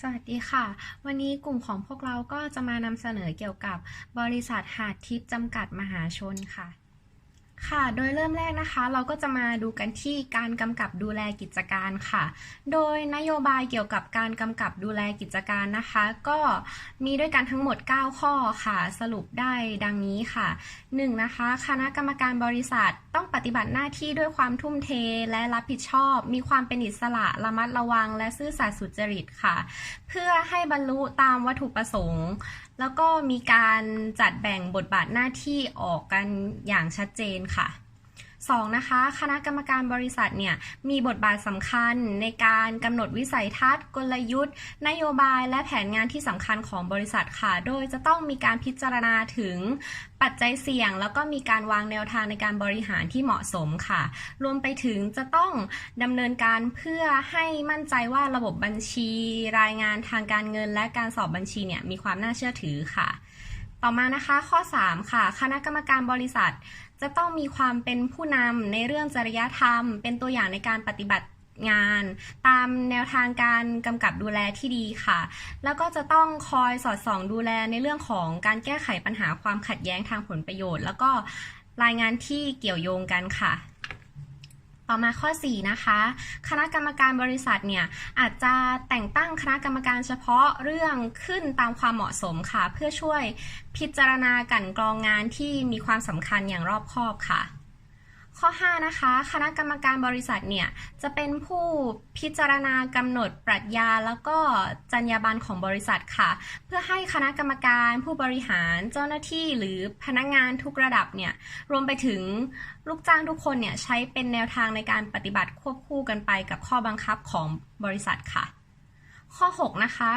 สวัสดีค่ะ วันนี้กลุ่มของพวกเราก็จะมานำเสนอเกี่ยวกับบริษัทหาดทิพย์จำกัดมหาชนค่ะ ค่ะ โดยเริ่มแรกนะคะ เราก็จะมาดูกันที่การกำกับดูแลกิจการค่ะ โดยนโยบายเกี่ยวกับการกำกับดูแลกิจการนะคะ ก็มีด้วยกันทั้งหมด 9 ข้อค่ะ สรุปได้ดังนี้ค่ะ 1. นะคะ คณะกรรมการบริษัทต้องปฏิบัติหน้าที่ด้วยความทุ่มเทและรับผิดชอบ มีความเป็นอิสระระมัดระวังและซื่อสัตย์สุจริตค่ะ เพื่อให้บรรลุตามวัตถุประสงค์ แล้วก็มีการจัดแบ่งบทบาทหน้าที่ออกกันอย่างชัดเจนค่ะ 2. นะคะคณะกรรมการบริษัทเนี่ยมีบทบาทสำคัญในการกำหนดวิสัยทัศน์ กลยุทธ์ นโยบายและแผนงานที่สำคัญของบริษัทค่ะ โดยจะต้องมีการพิจารณาถึงปัจจัยเสี่ยง แล้วก็มีการวางแนวทางในการบริหารที่เหมาะสมค่ะ รวมไปถึงจะต้องดำเนินการเพื่อให้มั่นใจว่าระบบบัญชี รายงานทางการเงิน และการสอบบัญชีเนี่ยมีความน่าเชื่อถือค่ะ ต่อมานะคะข้อ 3 ค่ะ คณะกรรมการบริษัท จะต้องมีความเป็นผู้นำในเรื่องจริยธรรม เป็นตัวอย่างในการปฏิบัติงาน ตามแนวทางการกำกับดูแลที่ดีค่ะ แล้วก็จะต้องคอยสอดส่องดูแลในเรื่องของการแก้ไขปัญหาความขัดแย้งทางผลประโยชน์ แล้วก็รายงานที่เกี่ยวโยงกันค่ะ ต่อมาข้อ 4 นะคะ คณะกรรมการบริษัทเนี่ยอาจจะแต่งตั้งคณะกรรมการเฉพาะเรื่องขึ้นตามความเหมาะสมค่ะ เพื่อช่วยพิจารณากันกรองงานที่มีความสำคัญอย่างรอบคอบค่ะ ข้อ 5 นะคะ คณะกรรมการบริษัทเนี่ย จะเป็นผู้พิจารณากำหนดปรัชญา แล้วก็จรรยาบรรณของบริษัทค่ะ เพื่อให้คณะกรรมการผู้บริหารเจ้าหน้าที่หรือพนักงานทุกระดับเนี่ย รวมไปถึงลูกจ้างทุกคนเนี่ย ใช้เป็นแนวทางในการปฏิบัติควบคู่กันไปกับข้อบังคับของบริษัทค่ะ ข้อ 6 นะคะ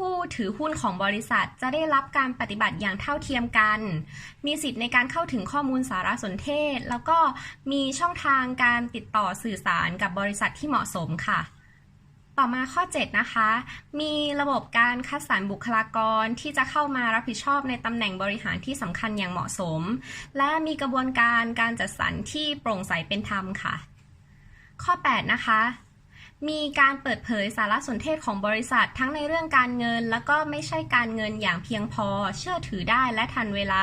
ผู้ถือหุ้นของบริษัทจะได้รับการปฏิบัติอย่างเท่าเทียมกัน มีสิทธิ์ในการเข้าถึงข้อมูลสารสนเทศ แล้วก็มีช่องทางการติดต่อสื่อสารกับบริษัทที่เหมาะสมค่ะ ต่อมาข้อ 7 นะคะ มีระบบการคัดสรรบุคลากรที่จะเข้ามารับผิดชอบในตำแหน่งบริหารที่สำคัญอย่างเหมาะสม และมีกระบวนการการจัดสรรที่โปร่งใสเป็นธรรมค่ะ ข้อ 8 นะคะ มีการเปิดเผยสารสนเทศของบริษัททั้งในเรื่องการเงิน แล้วก็ไม่ใช่การเงินอย่างเพียงพอ เชื่อถือได้และทันเวลา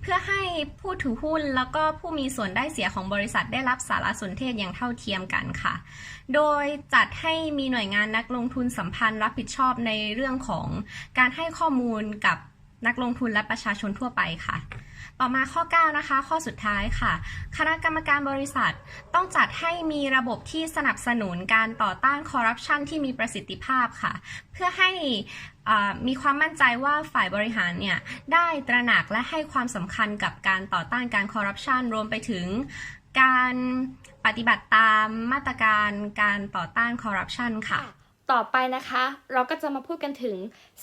เพื่อให้ผู้ถือหุ้นแล้วก็ผู้มีส่วนได้เสียของบริษัทได้รับสารสนเทศอย่างเท่าเทียมกันค่ะ โดยจัดให้มีหน่วยงานนักลงทุนสัมพันธ์รับผิดชอบในเรื่องของการให้ข้อมูลกับนักลงทุนและประชาชนทั่วไปค่ะ ต่อมาข้อ 9 นะคะ ข้อสุดท้ายค่ะ คณะกรรมการบริษัท ต้องจัดให้มีระบบที่สนับสนุนการต่อต้านคอร์รัปชันที่มีประสิทธิภาพค่ะ เพื่อให้มีความมั่นใจว่าฝ่ายบริหารเนี่ย ได้ตระหนักและให้ความสำคัญกับการต่อต้านการคอร์รัปชันรวมไปถึงการปฏิบัติตามมาตรการการต่อต้านคอร์รัปชันค่ะ ต่อไปนะคะ เราก็จะมาพูดกันถึง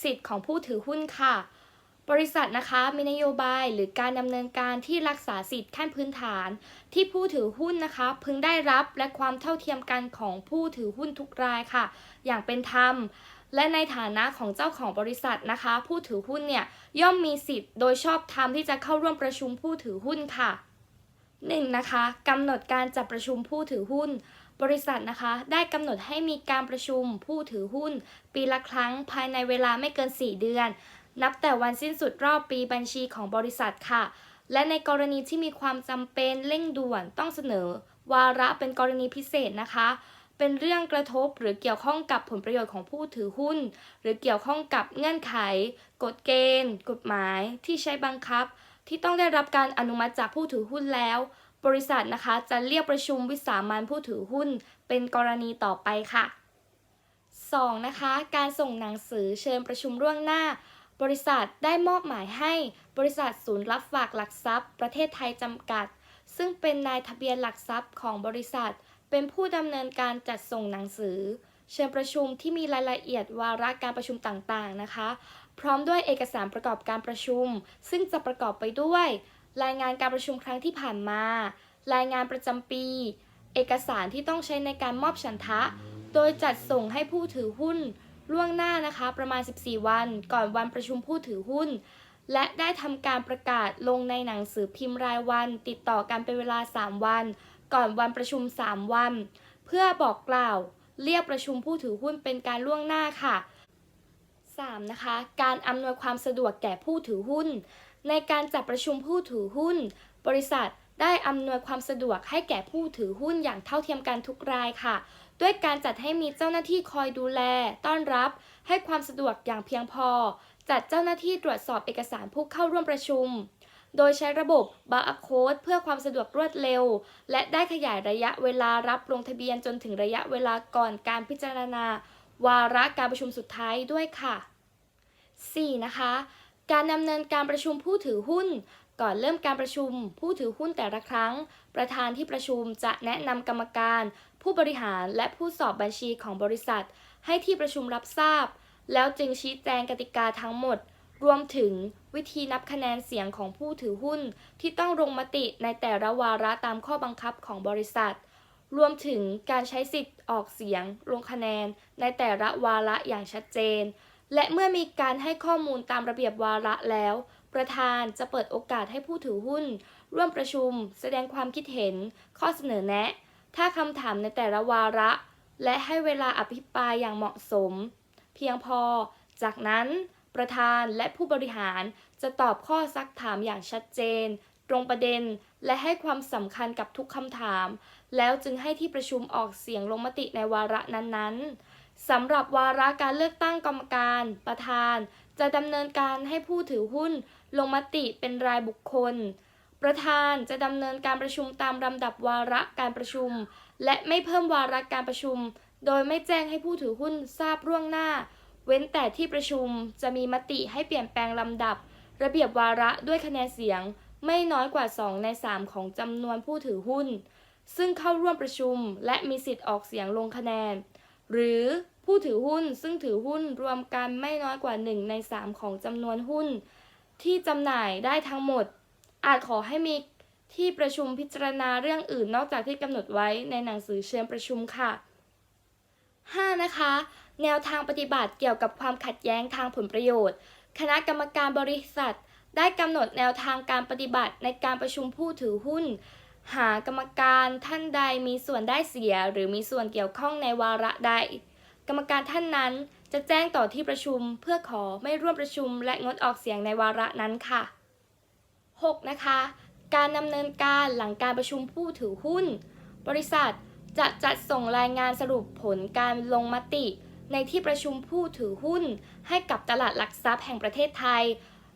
สิทธิ์ของผู้ถือหุ้นค่ะ บริษัทนะคะมีนโยบายหรือการดำเนินการที่รักษาสิทธิ์ขั้นพื้นฐาน ที่ผู้ถือหุ้นนะคะ พึงได้รับและความเท่าเทียมกันของผู้ถือหุ้นทุกรายค่ะ อย่างเป็นธรรม และในฐานะของเจ้าของบริษัทนะคะ ผู้ถือหุ้นเนี่ยย่อมมีสิทธิ์โดยชอบธรรมที่จะเข้าร่วมประชุมผู้ถือหุ้นค่ะ 1. นะคะกำหนดการจัดประชุมผู้ถือหุ้น บริษัทนะคะได้กำหนดให้มีการประชุมผู้ถือหุ้น ปีละครั้งภายในเวลาไม่เกิน 4 เดือน นับแต่วันสิ้นสุดรอบปีบัญชีของบริษัทค่ะ และในกรณีที่มีความจำเป็นเร่งด่วนต้องเสนอ วาระเป็นกรณีพิเศษนะคะ เป็นเรื่องกระทบหรือเกี่ยวข้องกับผลประโยชน์ของผู้ถือหุ้น หรือเกี่ยวข้องกับเงื่อนไข กฎเกณฑ์ กฎหมาย ที่ใช้บังคับ ที่ต้องได้รับการอนุมัติจากผู้ถือหุ้นแล้ว บริษัทนะคะจะเรียกประชุมวิสามันผู้ถือหุ้น เป็นกรณีต่อไปค่ะ 2. นะคะ การส่งหนังสือเชิญประชุมล่วงหน้า บริษัทได้มอบหมายให้บริษัทศูนย์รับฝากหลักทรัพย์ ประเทศไทยจำกัด ซึ่งเป็นนายทะเบียนหลักทรัพย์ของบริษัท เป็นผู้ดำเนินการจัดส่งหนังสือ เชิญประชุมที่มีรายละเอียดวาระการประชุมต่างๆนะคะ พร้อมด้วยเอกสารประกอบการประชุม ซึ่งจะประกอบไปด้วย รายงานการประชุมครั้งที่ผ่านมา รายงานประจำปี เอกสารที่ต้องใช้ในการมอบฉันทะ โดยจัดส่งให้ผู้ถือหุ้น ล่วงหน้านะคะประมาณ 14 วัน ก่อนวันประชุมผู้ถือหุ้น และได้ทำการประกาศลงในหนังสือพิมพ์รายวัน ติดต่อกันเป็นเวลา 3 วัน ก่อนวันประชุม 3 วัน เพื่อบอกกล่าว เรียกประชุมผู้ถือหุ้นเป็นการล่วงหน้าค่ะ 3. นะคะ การอำนวยความสะดวกแก่ผู้ถือหุ้น ในการจัดประชุมผู้ถือหุ้น บริษัทได้อำนวยความสะดวกให้แก่ผู้ถือหุ้นอย่างเท่าเทียมกันทุกรายค่ะ ด้วยการจัดให้มีเจ้าหน้าที่คอยดูแล ต้อนรับ ให้ความสะดวกอย่างเพียงพอ จัดเจ้าหน้าที่ตรวจสอบเอกสารผู้เข้าร่วมประชุม โดยใช้ระบบบาร์โค้ดเพื่อความสะดวกรวดเร็ว และได้ขยายระยะเวลารับลงทะเบียนจนถึงระยะเวลาก่อนการพิจารณา วาระการประชุมสุดท้ายด้วยค่ะ 4. นะคะ การดำเนินการประชุมผู้ถือหุ้น ก่อนเริ่มการประชุม ผู้ถือหุ้นแต่ละครั้ง ประธานที่ประชุมจะแนะนำกรรมการ ผู้บริหารและผู้สอบบัญชีของบริษัท ให้ที่ประชุมรับทราบ แล้วจึงชี้แจงกติกาทั้งหมด รวมถึงวิธีนับคะแนนเสียงของผู้ถือหุ้น ที่ต้องลงมติในแต่ละวาระตามข้อบังคับของบริษัท รวมถึงการใช้สิทธิ์ออกเสียง ลงคะแนน ในแต่ละวาระอย่างชัดเจน และเมื่อมีการให้ข้อมูลตามระเบียบวาระแล้ว ประธานจะเปิดโอกาสให้ผู้ถือหุ้น ร่วมประชุม แสดงความคิดเห็น ข้อเสนอแนะ ถ้าคำถามในแต่ละวาระ และให้เวลาอภิปรายอย่างเหมาะสม เพียงพอ จากนั้นประธานและผู้บริหารจะตอบข้อซักถามอย่างชัดเจน ตรงประเด็นและให้ความสำคัญกับทุกคำถาม แล้วจึงให้ที่ประชุมออกเสียงลงมติในวาระนั้นๆสำหรับวาระการเลือกตั้งกรรมการ ประธาน จะดำเนินการให้ผู้ถือหุ้น ลงมติเป็นรายบุคคล ประธานจะดำเนินการประชุมตามลำดับวาระการประชุม และไม่เพิ่มวาระการประชุม โดยไม่แจ้งให้ผู้ถือหุ้นทราบล่วงหน้า เว้นแต่ที่ประชุมจะมีมติให้เปลี่ยนแปลงลำดับ ระเบียบวาระด้วยคะแนนเสียง ไม่น้อยกว่า 2 ใน 3 ของจำนวนผู้ถือหุ้น ซึ่งเข้าร่วมประชุมและมีสิทธิ์ออกเสียงลงคะแนน หรือผู้ถือหุ้นซึ่งถือหุ้นรวมกันไม่น้อยกว่า 1 ใน 3 ของจำนวนหุ้น ที่จำหน่ายได้ทั้งหมด อาจขอให้มีที่ประชุมพิจารณาเรื่องอื่นนอกจากที่กำหนดไว้ในหนังสือเชิญประชุมค่ะ 5. นะคะ แนวทางปฏิบัติเกี่ยวกับความขัดแย้งทางผลประโยชน์ คณะกรรมการบริษัท ได้กำหนดแนวทางการปฏิบัติในการประชุมผู้ถือหุ้น หากรรมการท่านใดมีส่วนได้เสีย หรือมีส่วนเกี่ยวข้องในวาระใด กรรมการท่านนั้นจะแจ้งต่อที่ประชุมเพื่อขอไม่ร่วมประชุมและงดออกเสียงในวาระนั้นค่ะ 6. นะคะ การดำเนินการหลังการประชุมผู้ถือหุ้น บริษัทจะจัดส่งรายงานสรุปผลการลงมติ ในที่ประชุมผู้ถือหุ้น ให้กับตลาดหลักทรัพย์แห่งประเทศไทย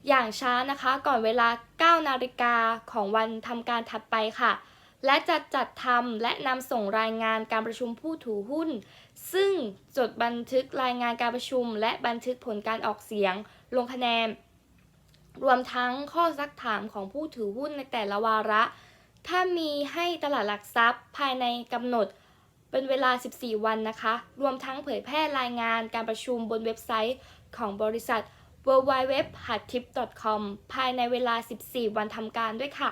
อย่างช้านะคะก่อนเวลา 9 นาฬิกาของวันทำการถัดไปค่ะ และจะจัดทำและนำส่งรายงานการประชุมผู้ถือหุ้น ซึ่งจดบันทึกรายงานการประชุม และบันทึกผลการออกเสียง ลงคะแนน รวมทั้งข้อซักถามของผู้ถือหุ้นในแต่ละวาระ ถ้ามีให้ตลาดหลักทรัพย์ภายในกำหนดเป็นเวลา 14 วันนะคะ รวมทั้งเผยแพร่รายงานการประชุมบนเว็บไซต์ของบริษัท w w w h a t i p c o m ภายในเวลา 14 วันทำการด้วยค่ะ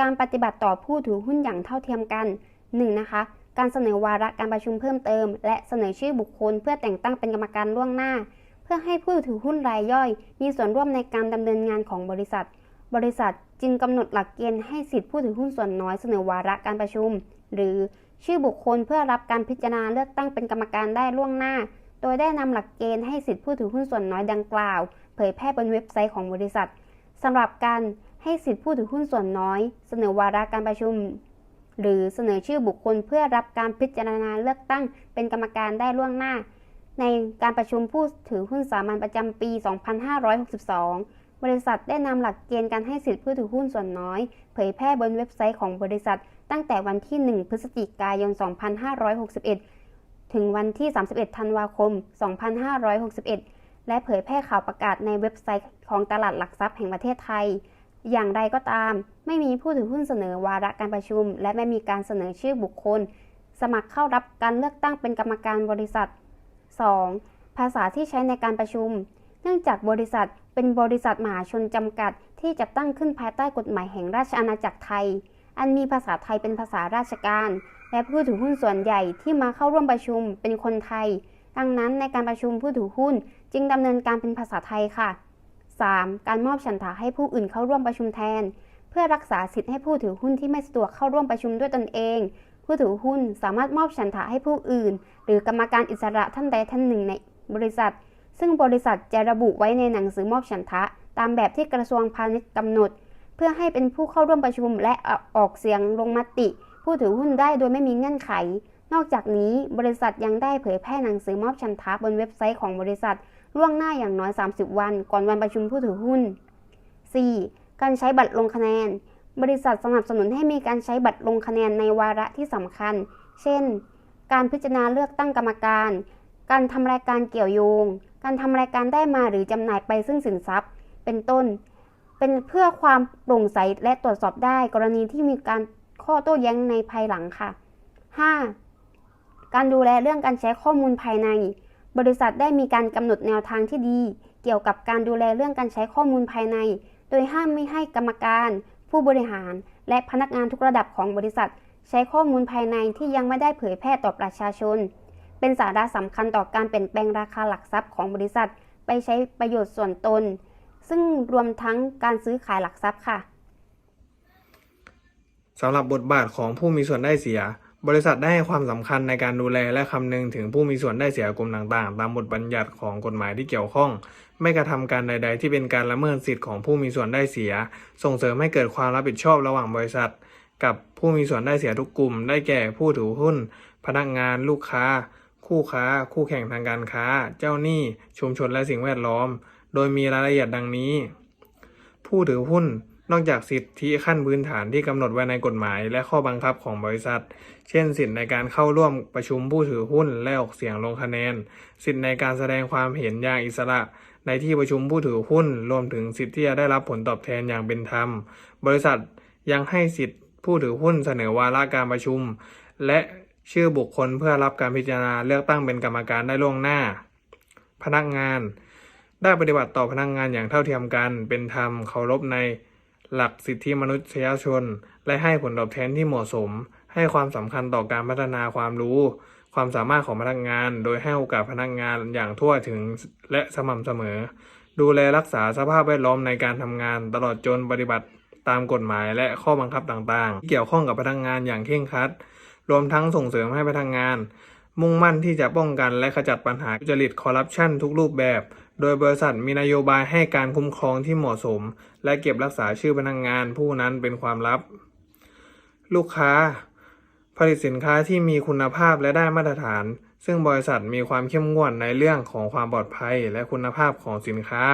การปฏิบัติต่อผู้ถือหุ้นอย่างเท่าเทียมกัน 1. นะคะ การเสนอวาระการประชุมเพิ่มเติม และเสนอชื่อบุคคลเพื่อแต่งตั้งเป็นกรรมการล่วงหน้า พื่อให้ผู้ถือหุ้นรายย่อย มีส่วนร่วมในการดำเนินงานของบริษัท บริษัทจึงกำหนดหลักเกณฑ์ให้สิทธิผู้ถือหุ้นส่วนน้อยเสนอวาระการประชุม หรือชื่อบุคคลเพื่อรับการพิจารณาเลือกตั้งเป็นกรรมการได้ล่วงหน้า โดยได้นำหลักเกณฑ์ให้สิทธิผู้ถือหุ้นส่วนน้อยดังกล่าว เผยแพร่บนเว็บไซต์ของบริษัทสำหรับการให้สิทธิผู้ถือหุ้นส่วนน้อย เสนอวาระการประชุม หรือเสนอชื่อบุคคลเพื่อรับการพิจารณาเลือกตั้งเป็นกรรมการได้ล่วงหน้า ในการประชุมผู้ถือหุ้นสามัญประจำปี 2562 บริษัทได้นำหลักเกณฑ์การให้สิทธิผู้ถือหุ้นส่วนน้อย เผยแพร่บนเว็บไซต์ของบริษัท ตั้งแต่วันที่ 1 พฤศจิกายน 2561 ถึงวันที่ 31 ธันวาคม 2561 และเผยแพร่ข่าวประกาศในเว็บไซต์ของตลาดหลักทรัพย์แห่งประเทศไทย อย่างไรก็ตาม ไม่มีผู้ถือหุ้นเสนอวาระการประชุม และไม่มีการเสนอชื่อบุคคล สมัครเข้ารับการเลือกตั้งเป็นกรรมการบริษัท 2. ภาษาที่ใช้ในการประชุม เนื่องจากบริษัทเป็นบริษัทมหาชนจำกัด ที่จัดตั้งขึ้นภายใต้กฎหมายแห่งราชอาณาจักรไทย อันมีภาษาไทยเป็นภาษาราชการ และผู้ถือหุ้นส่วนใหญ่ที่มาเข้าร่วมประชุมเป็นคนไทย ดังนั้นในการประชุมผู้ถือหุ้นจึงดำเนินการเป็นภาษาไทยค่ะ 3. การมอบฉันทะให้ผู้อื่นเข้าร่วมประชุมแทน เพื่อรักษาสิทธิให้ผู้ถือหุ้นที่ไม่สะดวกเข้าร่วมประชุมด้วยตนเอง ผู้ถือหุ้นสามารถมอบฉันทะให้ผู้อื่น หรือกรรมการอิสระท่านใดท่านหนึ่งในบริษัท ซึ่งบริษัทจะระบุไว้ในหนังสือมอบฉันทะ ตามแบบที่กระทรวงพาณิชย์กำหนด เพื่อให้เป็นผู้เข้าร่วมประชุมและออกเสียงลงมติ ผู้ถือหุ้นได้โดยไม่มีเงื่อนไข นอกจากนี้บริษัทยังได้เผยแพร่หนังสือมอบฉันทะบนเว็บไซต์ของบริษัทล่วงหน้าอย่างน้อย 30 วัน ก่อนวันประชุมผู้ถือหุ้น 4. การใช้บัตรลงคะแนน บริษัทสนับสนุนให้มีการใช้บัตรลงคะแนนในวาระที่สำคัญ เช่น การพิจารณาเลือกตั้งกรรมการ การทำรายการเกี่ยวโยง การทำรายการได้มาหรือจำหน่ายไปซึ่งสินทรัพย์ เป็นต้น เป็นเพื่อความโปร่งใสและตรวจสอบได้กรณีที่มีการข้อโต้แย้งในภายหลังค่ะ 5. การดูแลเรื่องการใช้ข้อมูลภายใน บริษัทได้มีการกำหนดแนวทางที่ดี เกี่ยวกับการดูแลเรื่องการใช้ข้อมูลภายใน โดยห้ามไม่ให้กรรมการ ผู้บริหาร และพนักงานทุกระดับของบริษัท ใช้ข้อมูลภายในที่ยังไม่ได้เผยแพร่ต่อประชาชน เป็นสาระสำคัญต่อการเปลี่ยนแปลงราคาหลักทรัพย์ของบริษัท ไปใช้ประโยชน์ส่วนตน ซึ่งรวมทั้งการซื้อขายหลักทรัพย์ค่ะสำหรับบทบาทของผู้มีส่วนได้เสีย บริษัทได้ให้ความสำคัญในการดูแลและคำนึงถึงผู้มีส่วนได้เสียกลุ่มต่างๆ ตามบทบัญญัติของกฎหมายที่เกี่ยวข้อง ไม่กระทำการใด ๆ ที่เป็นการละเมิดสิทธิของผู้มีส่วนได้เสีย ส่งเสริมให้เกิดความรับผิดชอบระหว่างบริษัท กับผู้มีส่วนได้เสียทุกกลุ่ม ได้แก่ผู้ถือหุ้น พนักงาน ลูกค้า คู่ค้า คู่แข่งทางการค้า เจ้าหนี้ ชุมชนและสิ่งแวดล้อม โดยมีรายละเอียดดังนี้ ผู้ถือหุ้นนอกจากสิทธิขั้นพื้นฐานที่กำหนดไว้ในกฎหมาย และข้อบังคับของบริษัท เช่น สิทธิในการเข้าร่วมประชุมผู้ถือหุ้นและออกเสียงลงคะแนน สิทธิในการแสดงความเห็นอย่างอิสระ ในที่ประชุมผู้ถือหุ้น รวมถึงสิทธิที่จะได้รับผลตอบแทนอย่างเป็นธรรม บริษัทยังให้สิทธิผู้ถือหุ้นเสนอวาระการประชุม และชื่อบุคคลเพื่อรับการพิจารณาเลือกตั้งเป็นกรรมการได้ล่วงหน้า พนักงาน ได้ปฏิบัติต่อพนักงานอย่างเท่าเทียมกัน เป็นธรรมเคารพในหลักสิทธิมนุษยชน และให้ผลตอบแทนที่เหมาะสม ให้ความสำคัญต่อการพัฒนาความรู้ ความสามารถของพนักงาน โดยให้โอกาสพนักงานอย่างทั่วถึงและสม่ำเสมอ ดูแลรักษาสภาพแวดล้อมในการทำงาน ตลอดจนปฏิบัติตามกฎหมายและข้อบังคับต่างๆ เกี่ยวข้องกับพนักงานอย่างเคร่งครัด รวมทั้งส่งเสริมให้พนักงาน มุ่งมั่นที่จะป้องกันและขจัดปัญหาจริตคอร์รัปชันทุกรูปแบบ โดยบริษัทมีนโยบายให้การคุ้มครองที่เหมาะสม และเก็บรักษาชื่อพนักงานผู้นั้นเป็นความลับ ลูกค้า ผลิตสินค้าที่มีคุณภาพและได้มาตรฐาน ซึ่งบริษัทมีความเข้มงวดในเรื่องของความปลอดภัยและคุณภาพของสินค้า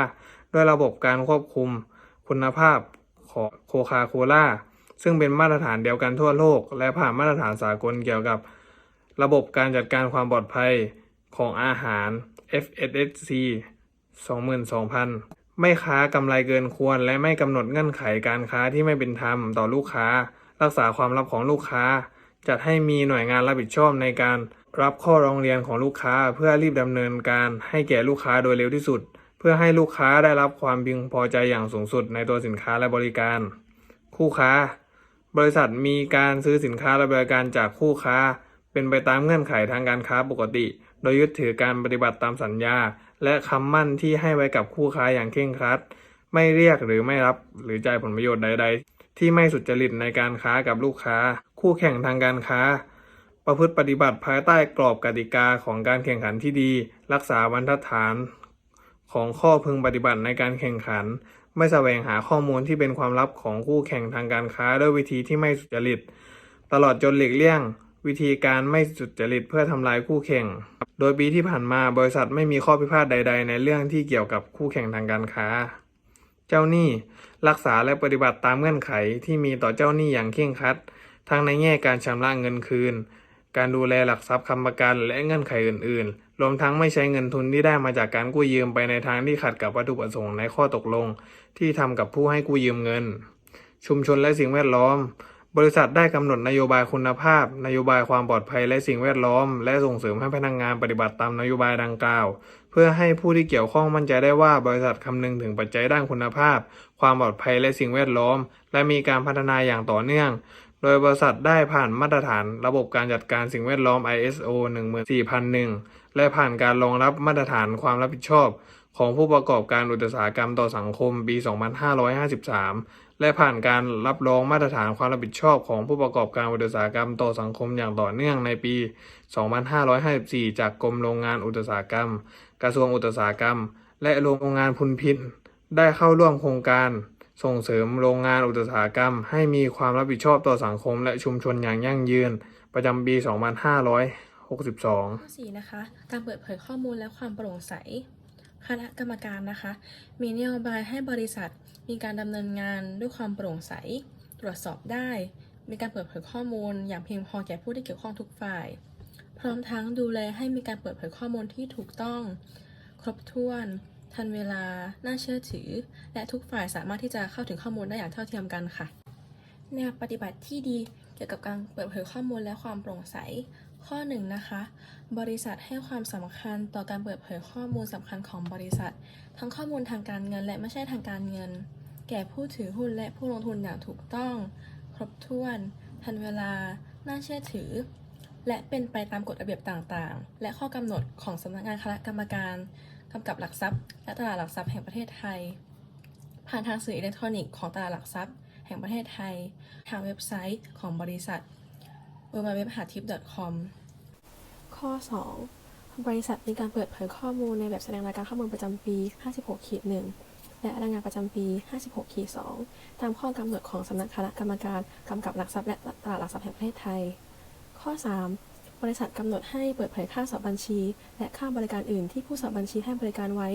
ด้วยระบบการควบคุม คุณภาพของโคคาโคล่าซึ่งเป็นมาตรฐานเดียวกันทั่วโลก และผ่านมาตรฐานสากลเกี่ยวกับ ระบบการจัดการความปลอดภัยของอาหาร FSSC 22,000 ไม่ค้ากำไรเกินควร และไม่กำหนดเงื่อนไขการค้าที่ไม่เป็นธรรมต่อลูกค้า รักษาความลับของลูกค้า จัดให้มีหน่วยงานรับผิดชอบในการรับข้อร้องเรียนของลูกค้า เพื่อรีบดำเนินการให้แก่ลูกค้าโดยเร็วที่สุด เพื่อให้ลูกค้าได้รับความพึงพอใจอย่างสูงสุดในตัวสินค้าและบริการ คู่ค้า บริษัทมีการซื้อสินค้าและบริการจากคู่ค้า เป็นไปตามเงื่อนไขทางการค้าปกติ โดยยึดถือการปฏิบัติตามสัญญา และคำมั่นที่ให้ไว้กับคู่ค้าอย่างเคร่งครัด ไม่เรียกหรือไม่รับหรือจ่ายผลประโยชน์ใด ๆ ที่ไม่สุจริตในการค้ากับลูกค้า คู่แข่งทางการค้า ประพฤติปฏิบัติภายใต้กรอบกติกาของการแข่งขันที่ดี รักษาบรรทัดฐานของข้อพึงปฏิบัติในการแข่งขัน ไม่แสวงหาข้อมูลที่เป็นความลับของคู่แข่งทางการค้าด้วยวิธีที่ไม่สุจริต ตลอดจนหลีกเลี่ยง วิธีการไม่สุจริตเพื่อทำลายคู่แข่ง โดยปีที่ผ่านมาบริษัทไม่มีข้อพิพาทใด ๆ ในเรื่องที่เกี่ยวกับคู่แข่งทางการค้า เจ้าหนี้รักษาและปฏิบัติตามเงื่อนไขที่มีต่อเจ้าหนี้อย่างเคร่งครัด ทั้งในแง่การชำระเงินคืน การดูแลหลักทรัพย์ค้ำประกันและเงื่อนไขอื่น ๆ รวมทั้งไม่ใช้เงินทุนที่ได้มาจากการกู้ยืมไปในทางที่ขัดกับวัตถุประสงค์ในข้อตกลง ที่ทำกับผู้ให้กู้ยืมเงิน ชุมชนและสิ่งแวดล้อมบริษัทได้กำหนดนโยบายคุณภาพ นโยบายความปลอดภัยและสิ่งแวดล้อม และส่งเสริมให้พนักงานปฏิบัติตามนโยบายดังกล่าว เพื่อให้ผู้ที่เกี่ยวข้องมั่นใจได้ว่าบริษัทคำนึงถึงปัจจัยด้านคุณภาพ ความปลอดภัยและสิ่งแวดล้อม และมีการพัฒนาอย่างต่อเนื่อง โดยบริษัทได้ผ่านมาตรฐานระบบการจัดการสิ่งแวดล้อม ISO 14001 และผ่านการรองรับมาตรฐานความรับผิดชอบ ของผู้ประกอบการอุตสาหกรรมต่อสังคมปี 2553 และผ่านการรับรองมาตรฐานความรับผิดชอบของผู้ประกอบการอุตสาหกรรมต่อสังคมอย่างต่อเนื่องในปี 2554 จากกรมโรงงานอุตสาหกรรม กระทรวงอุตสาหกรรม และโรงงานพุนพินได้เข้าร่วมโครงการ ส่งเสริมโรงงานอุตสาหกรรม ให้มีความรับผิดชอบต่อสังคมและชุมชนอย่างยั่งยืน ประจำปี 2562 ข้อสี่นะคะ การเปิดเผยข้อมูลและความโปร่งใส คณะกรรมการนะคะ มีนโยบายให้บริษัท มีการดำเนินงานด้วยความโปร่งใส ตรวจสอบได้ มีการเปิดเผยข้อมูล อย่างเพียงพอแก่ผู้ที่เกี่ยวข้องทุกฝ่าย พร้อมทั้งดูแลให้มีการเปิดเผยข้อมูลที่ถูกต้อง ครบถ้วน ทันเวลา น่าเชื่อถือ และทุกฝ่ายสามารถที่จะเข้าถึงข้อมูลได้อย่างเท่าเทียมกันค่ะ แนวปฏิบัติที่ดีเกี่ยวกับการเปิดเผยข้อมูลและความโปร่งใส ข้อหนึ่งนะคะ บริษัทให้ความสำคัญต่อการเปิดเผยข้อมูลสำคัญของบริษัท ทั้งข้อมูลทางการเงินและไม่ใช่ทางการเงิน แก่ผู้ถือหุ้นและผู้ลงทุนอย่างถูกต้อง ครบถ้วน ทันเวลา น่าเชื่อถือ และเป็นไปตามกฎระเบียบต่างๆ และข้อกำหนดของสำนักงานคณะกรรมการ กำกับหลักทรัพย์ และตลาดหลักทรัพย์แห่งประเทศไทย ผ่านทางสื่ออิเล็กทรอนิกส์ของตลาดหลักทรัพย์ แห่งประเทศไทย ทางเว็บไซต์ของบริษัท w w w h a t i p c o m ข้อ 2 บริษัทมีการเปิดเผยข้อมูลในแบบแสดงรายการข้อมูลประจำปี 56ขีด1และรายงานประจำปี 56ขีด2ตามข้อกำหนดของสำนักคณะกรรมการกำกับหลักทรัพย์และตลาดหลักทรัพย์แห่งประเทศไทย ข้อ 3 บริษัทกำหนดให้เปิดเผยค่าสอบบัญชี และค่าบริการอื่นที่ผู้สอบบัญชีให้บริการไว้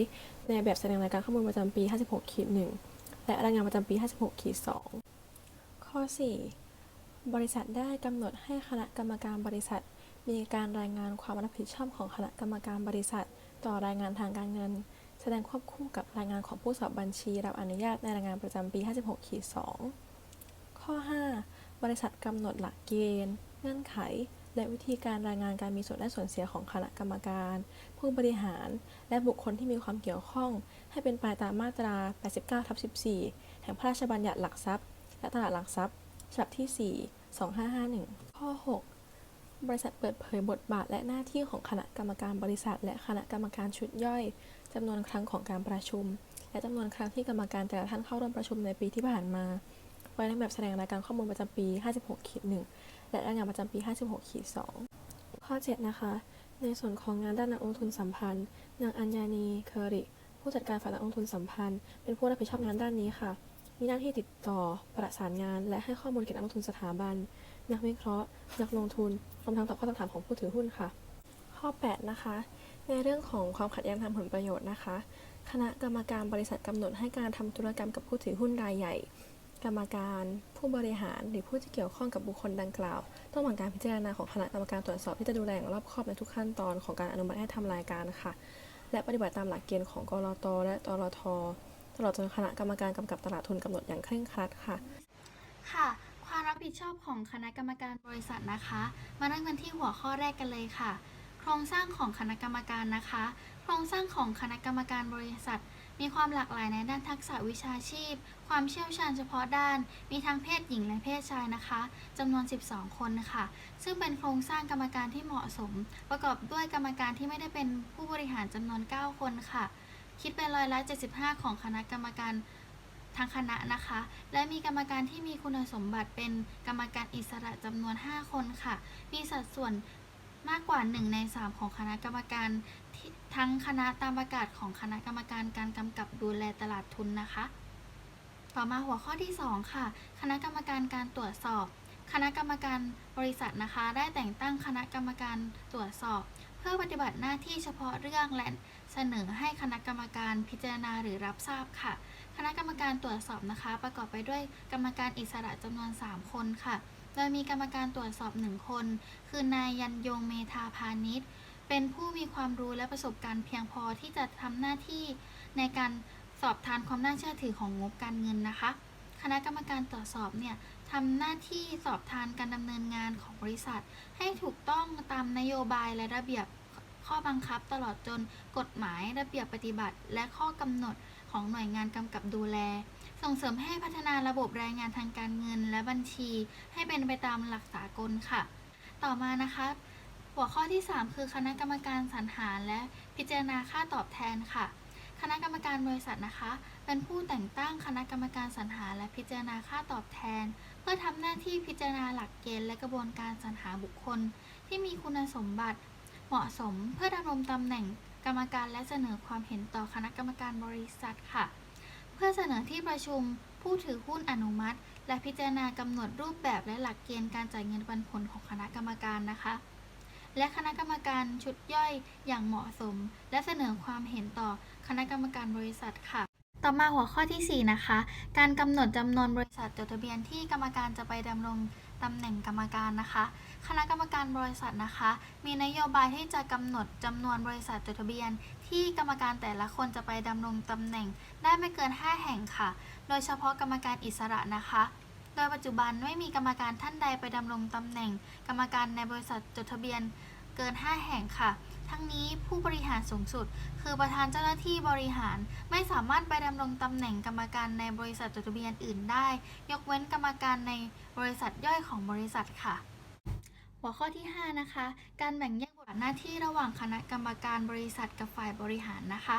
ในแบบแสดงรายการข้อมูลประจำปี 56ขีด1และรายงานประจำปี 56-2 ข้อ 4 บริษัทได้กำหนดให้คณะกรรมการบริษัท มีการรายงานความรับผิดชอบของคณะกรรมการบริษัท ต่อรายงานทางการเงิน แสดงควบคู่กับรายงานของผู้สอบบัญชีรับอนุญาตในรายงานประจำปี 56ขีด2ข้อ 5 บริษัทกำหนดหลักเกณฑ์ เงื่อนไข และวิธีการรายงานการมีส่วนได้ส่วนเสียของคณะกรรมการ ผู้บริหาร และบุคคลที่มีความเกี่ยวข้อง ให้เป็นไปตามมาตรา 89ทับ14 แห่งพระราชบัญญัติหลักทรัพย์ และตลาดหลักทรัพย์ฉบับที่ 4 2551 ข้อ 6 บริษัทเปิดเผยบทบาทและหน้าที่ของคณะกรรมการบริษัท และคณะกรรมการชุดย่อยจำนวนครั้งของการประชุม และจำนวนครั้งที่กรรมการแต่ละท่านเข้าร่วมประชุมในปีที่ผ่านมา ไว้ในแบบแสดงรายการข้อมูลประจำปี 56ขีด1 และรายงานประจำปี 56ขีด2ข้อ 7 นะคะ ในส่วนของงานด้านนักลงทุนสัมพันธ์ นางอัญญานี เคอริ ผู้จัดการฝ่ายนักลงทุนสัมพันธ์ เป็นผู้รับผิดชอบงานด้านนี้ค่ะ มีหน้าที่ติดต่อ ประสานงาน และให้ข้อมูลแก่นักลงทุนสถาบัน นักวิเคราะห์ นักลงทุน รวมทั้งตอบข้อสอบถามของผู้ถือหุ้นค่ะ ข้อ 8 นะคะ ในเรื่องของความขัดแย้งทางผลประโยชน์นะคะ คณะกรรมการบริษัทกำหนดให้การทำธุรกรรมกับผู้ถือหุ้นรายใหญ่ กรรมการผู้บริหารหรือผู้ที่เกี่ยวข้องกับบุคคลดังกล่าว ต้องผ่านการพิจารณาของคณะกรรมการตรวจสอบที่จะดูแลอย่างรอบคอบในทุกขั้นตอนของการอนุมัติให้ทำรายการค่ะ และปฏิบัติตามหลักเกณฑ์ของกรตและตรทตลอดจนคณะกรรมการกำกับตลาดทุนกำหนดอย่างเคร่งครัดค่ะ ค่ะ ความรับผิดชอบของคณะกรรมการบริษัทนะคะ มาเริ่มกันที่หัวข้อแรกกันเลยค่ะ โครงสร้างของคณะกรรมการนะคะ โครงสร้างของคณะกรรมการบริษัท มีความหลากหลายในด้านทักษะวิชาชีพ ความเชี่ยวชาญเฉพาะด้าน มีทั้งเพศหญิงและเพศชายนะคะจำนวน 12 คนค่ะ ซึ่งเป็นโครงสร้างกรรมการที่เหมาะสม ประกอบด้วยกรรมการที่ไม่ได้เป็นผู้บริหารจำนวน 9 คนค่ะ คิดเป็นร้อยละ 75 ของคณะกรรมการทั้งคณะนะคะ และมีกรรมการที่มีคุณสมบัติเป็นกรรมการอิสระจำนวน 5 คนค่ะ มีสัดส่วนมากกว่า 1 ใน 3 ของคณะกรรมการ ทั้งคณะตามประกาศของคณะกรรมการการกำกับดูแลตลาดทุนนะคะ ต่อมาหัวข้อที่ 2 ค่ะ คณะกรรมการการตรวจสอบ คณะกรรมการบริษัทนะคะ ได้แต่งตั้งคณะกรรมการตรวจสอบ เพื่อปฏิบัติหน้าที่เฉพาะเรื่องและเสนอให้คณะกรรมการพิจารณาหรือรับทราบค่ะ คณะกรรมการตรวจสอบนะคะ ประกอบไปด้วยกรรมการอิสระจำนวน 3 คนค่ะ โดยมีกรรมการตรวจสอบ 1 คน คือนายยันยงเมธาพาณิชย์ เป็นผู้มีความรู้และประสบการณ์เพียงพอที่จะทำหน้าที่ในการสอบทานความน่าเชื่อถือของงบการเงินนะคะ คณะกรรมการตรวจสอบเนี่ยทำหน้าที่สอบทานการดำเนินงานของบริษัท ให้ถูกต้องตามนโยบายและระเบียบข้อบังคับตลอดจนกฎหมายระเบียบปฏิบัติ และข้อกำหนดของหน่วยงานกำกับดูแล ส่งเสริมให้พัฒนาระบบรายงานทางการเงินและบัญชี ให้เป็นไปตามหลักสากลค่ะ ต่อมานะคะ หัวข้อที่ 3 คือคณะกรรมการสรรหาและพิจารณาค่าตอบแทนค่ะ คณะกรรมการบริษัทนะคะ เป็นผู้แต่งตั้งคณะกรรมการสรรหาและพิจารณาค่าตอบแทน เพื่อทำหน้าที่พิจารณาหลักเกณฑ์และกระบวนการสรรหาบุคคล ที่มีคุณสมบัติ เหมาะสมเพื่อดำรงตำแหน่งกรรมการและเสนอความเห็นต่อคณะกรรมการบริษัทค่ะ เพื่อเสนอที่ประชุมผู้ถือหุ้นอนุมัติ และพิจารณากำหนดรูปแบบและหลักเกณฑ์การจ่ายเงินปันผลของคณะกรรมการนะคะ และคณะกรรมการชุดย่อยอย่างเหมาะสม และเสนอความเห็นต่อคณะกรรมการบริษัทค่ะ ต่อมาหัวข้อทีสี่ 4 นะคะ การกำหนดจำนวนบริษัทจดทะเบียนที่กรรมการจะไปดำรงตำแหน่งกรรมการนะคะ คณะกรรมการบริษัทนะคะ มีนโยบายที่จะกำหนดจำนวนบริษัทจดทะเบียน ที่กรรมการแต่ละคนจะไปดำรงตำแหน่ง ได้ไม่เกิน 5 แห่งค่ะ โดยเฉพาะกรรมการอิสระนะคะ ดยปัจจุบันไม่มีกรรมการท่านใดไปดำรงตำแหน่ง กรรมการในบริษัทจดทะเบียนเกิน 5 แห่งค่ะ ทั้งนี้ผู้บริหารสูงสุด คือประธานเจ้าหน้าที่บริหารไม่สามารถไปดำรงตำแหน่งกรรมการในบริษัทจดทะเบียนอื่นได้ ยกเว้นกรรมการในบริษัทย่อยของบริษัทค่ะ หัวข้อที่ 5 นะคะ การแบ่งแยกบทบาทหน้าที่ระหว่างคณะกรรมการบริษัทกับฝ่ายบริหารนะคะ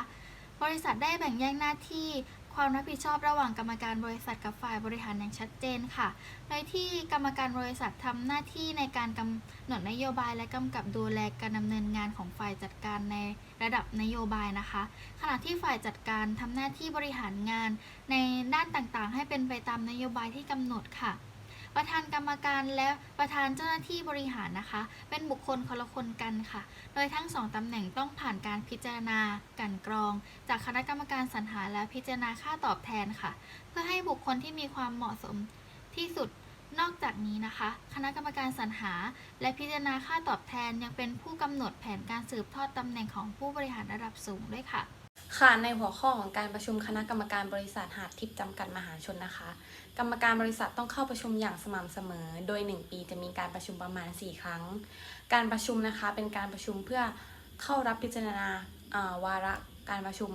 บริษัทได้แบ่งแยกหน้าที่ ความรับผิดชอบระหว่างกรรมการบริษัทกับฝ่ายบริหารอย่างชัดเจนค่ะ โดยที่กรรมการบริษัททำหน้าที่ในการกำหนดนโยบายและกำกับดูแลการดำเนินงานของฝ่ายจัดการในระดับนโยบายนะคะ ขณะที่ฝ่ายจัดการทำหน้าที่บริหารงานในด้านต่างๆ ให้เป็นไปตามนโยบายที่กำหนดค่ะ ประธานกรรมการและประธานเจ้าหน้าที่บริหารนะคะ เป็นบุคคลคนละคนกันค่ะ โดยทั้งสองตำแหน่งต้องผ่านการพิจารณากันกรอง จากคณะกรรมการสรรหาและพิจารณาค่าตอบแทนค่ะ เพื่อให้บุคคลที่มีความเหมาะสมที่สุดนอกจากนี้นะคะ คณะกรรมการสรรหา และพิจารณาค่าตอบแทนยังเป็นผู้กำหนดแผนการสืบทอดตำแหน่งของผู้บริหารระดับสูงด้วยค่ะ ค่ะในหัวข้อของการประชุมคณะกรรมการบริษัทหาดทิพย์จำกัดมหาชนนะคะกรรมการบริษัทต้องเข้าประชุมอย่างสม่ำเสมอ โดย 1 ปีจะมีการประชุมประมาณ 4 ครั้ง การประชุมนะคะเป็นการประชุมเพื่อเข้ารับพิจารณาวาระการประชุม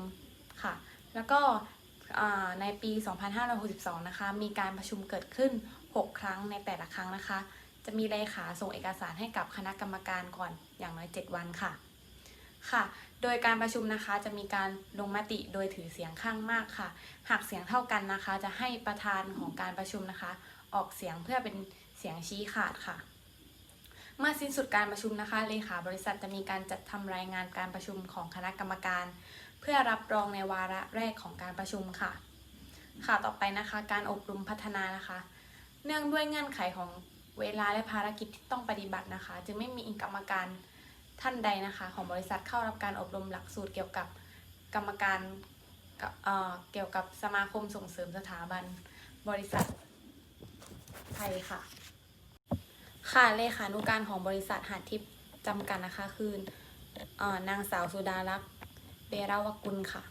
ค่ะ แล้วก็เอ่อในปี 2562 นะคะ มีการประชุมเกิดขึ้น 6 ครั้งในแต่ละครั้งนะคะ จะมีเลขาส่งเอกสารให้กับคณะกรรมการก่อนอย่างน้อย 7 วันค่ะ ค่ะ โดยการประชุมนะคะจะมีการลงมติโดยถือเสียงข้างมากค่ะ หากเสียงเท่ากันนะคะ จะให้ประธานของการประชุมนะคะ ออกเสียงเพื่อเป็นเสียงชี้ขาดค่ะ เมื่อสิ้นสุดการประชุมนะคะ เลขาบริษัทจะมีการจัดทำรายงานการประชุมของคณะกรรมการ เพื่อรับรองในวาระแรกของการประชุมค่ะ ค่ะต่อไปนะคะการอบรมพัฒนานะคะ เนื่องด้วยเงื่อนไขของเวลาและภารกิจที่ต้องปฏิบัตินะคะ จึงไม่มีกรรมการ ท่านใดนะคะ ของบริษัทเข้ารับการอบรมหลักสูตรเกี่ยวกับกรรมการเเกี่ยวกับสมาคมส่งเสริมสถาบันบริษัทไทยค่ะ ค่ะเลขานุการของบริษัทหาทิพย์จำกัดนะคะ คือเอ่อนางสาวสุดารักษ์เบราวกุลค่ะ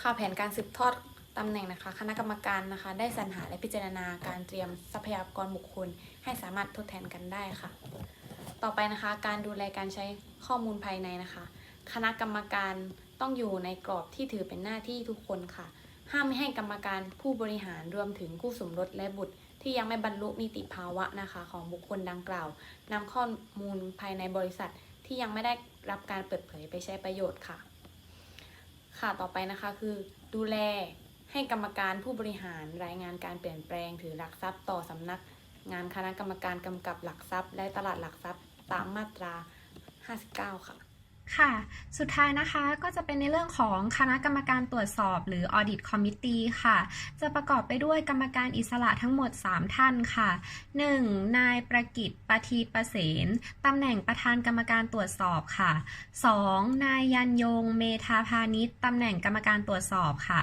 ค่ะแผนการสืบทอดตำแหน่งนะคะ คณะกรรมการนะคะ ได้สรรหาและพิจารณาการเตรียมทรัพยากรบุคคล ให้สามารถทดแทนกันได้ค่ะ ต่อไปนะคะ การดูแลการใช้ข้อมูลภายในนะคะ คณะกรรมการต้องอยู่ในกรอบที่ถือเป็นหน้าที่ทุกคนค่ะ ห้ามไม่ให้กรรมการผู้บริหารรวมถึงคู่สมรสและบุตร ที่ยังไม่บรรลุนิติภาวะนะคะ ของบุคคลดังกล่าวนำข้อมูลภายในบริษัทที่ยังไม่ได้รับการเปิดเผยไปใช้ประโยชน์ค่ะ ค่ะต่อไปนะคะคือ ดูแลให้กรรมการผู้บริหารรายงานการเปลี่ยนแปลงถือหลักทรัพย์ต่อสำนัก งานคณะกรรมการกำกับหลักทรัพย์ และตลาดหลักทรัพย์ตามมาตรา 59 ค่ะค่ะ สุดท้ายนะคะก็จะเป็นในเรื่องของคณะกรรมการตรวจสอบ หรือ Audit Committee ค่ะ จะประกอบไปด้วยกรรมการอิสระทั้งหมด 3 ท่านค่ะ 1. นายประกิตปทีประเสนตำแหน่งประธานกรรมการตรวจสอบค่ะ 2. นายยันยง เมธาพาณิชตำแหน่งกรรมการตรวจสอบค่ะ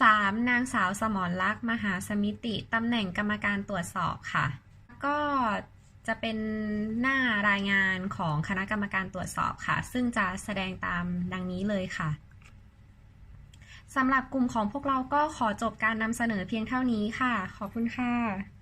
3. นางสาวสมรลักษณ์มหาสมิติตำแหน่งกรรมการตรวจสอบค่ะ ก็จะเป็นหน้ารายงานของคณะกรรมการตรวจสอบค่ะ ซึ่งจะแสดงตามดังนี้เลยค่ะสำหรับกลุ่มของพวกเราก็ขอจบการนำเสนอเพียงเท่านี้ค่ะ ขอบคุณค่ะ